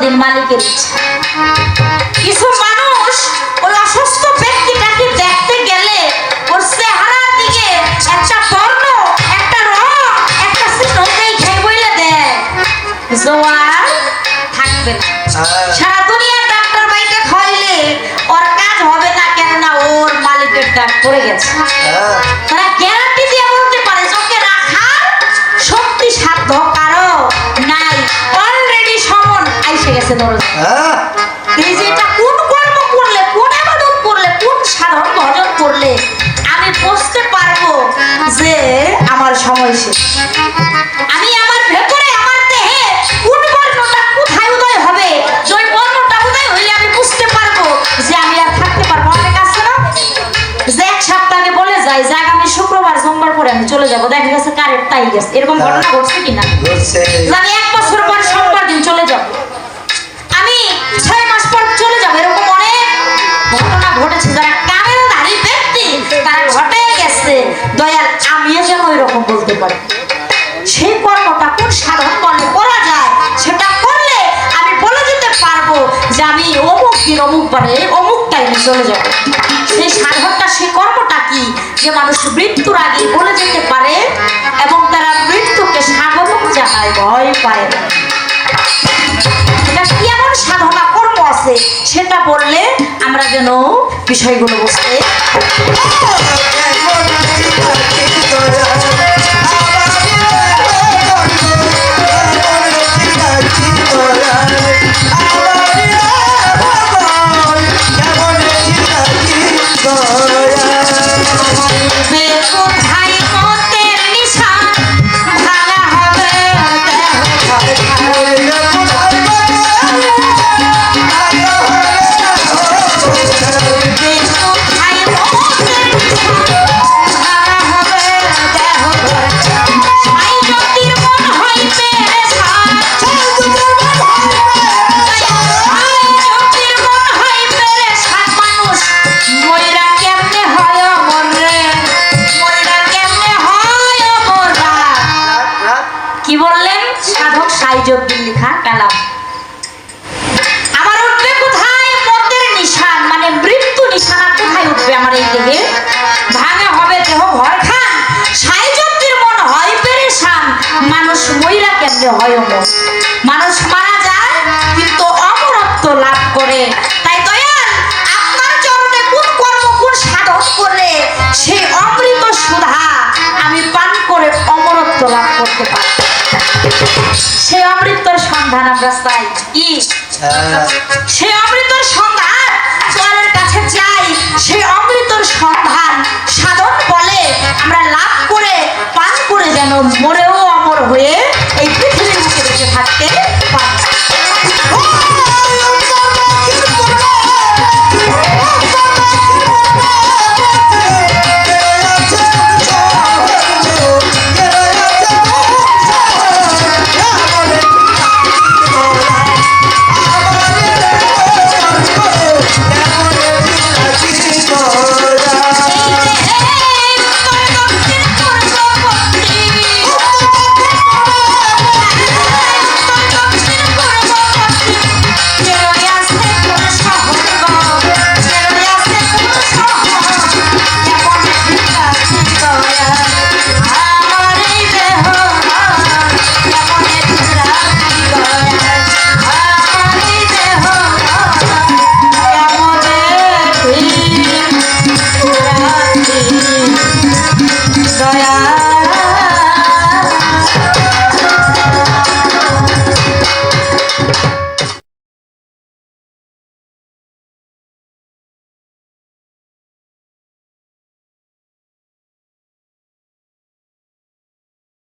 যতদিন মালিকের ইচ্ছা কিছু মানুষ ওই অসুস্থ ব্যক্তিটাকে দেখতে গেলে ওর চেহারার দিকে একটা বর্ণ একটা রং একটা চিহ্ন দেখে বইলে দেয় জোয়ার থাকবে না। হ্যাঁ। সারা দুনিয়ার ডাক্তার বাইকে খাইলে ওর কাজ হবে না কেননা ওর মালিকের ডাক পড়ে গেছে গেছে দরজা হ্যাঁ। এই যে এটা কোন কর্ম করলে কোন আবাদত করলে কোন সাধারণ ভজন করলে আমি বুঝতে পারব যে আমার সময় শেষ। আমি আমার ভেতরে আমার দেহে কোন বর্ণটা কোথায় উদয় হবে? যে বর্ণটা উদয় হইলে আমি বুঝতে পারব যে আমি আর থাকতে পারব অনেক আছে না? যে এক সপ্তাহ বলে যায় যে আগামী শুক্রবার সোমবার পরে আমি চলে যাব। দেখা গেছে কারেন্ট তাই গেছে এরকম ঘটনা ঘটছে কিনা? আমি এক বছর পর সোমবার দিন চলে যাব। ওই রকম বলতে পারি? সেই কর্মটা কোন সাধন করলে করা যায়, সেটা করলে আমি বলে দিতে পারব যে আমি অমুক দিন অমুক বারে অমুক টাইমে চলে যাব। সেই সাধনটা সেই কর্মটা কি? যে মানুষ মৃত্যুর আগে বলে যেতে পারে এবং তারা মৃত্যুকে স্বাগতম জানায়, ভয় পায় না। এটা কি এমন সাধনা কর্ম আছে? সেটা বললে আমরা যেন বিষয়গুলো বুঝতে লেখা আমার উঠবে কোথায়? মতের নিশান মানে মৃত্যু নিশানা কোথায় উঠবে আমার এই দেহে ভাঙা হবে দেহ ভর খান সাইজুদ্দিন মন হয় পেরেশান। মানুষ মইরা কেমনে হয় অমর? মানুষ মারা যায়, কিন্তু অমরত্ব লাভ করে। তাই দয়াল, আপনার চরণে কোন কর্ম, কোন সাধন করলে সেই অমৃত সুধা আমি পান করে অমরত্ব লাভ করতে পারি কি? সেই অমৃতর সন্ধান জলের কাছে যাই। সে অমৃতর সন্ধান সাধন বলে। আমরা লাভ করে পান করে যেন মরেও অমর হয়ে এই পৃথিবীর মুখে বেঁচে থাকতে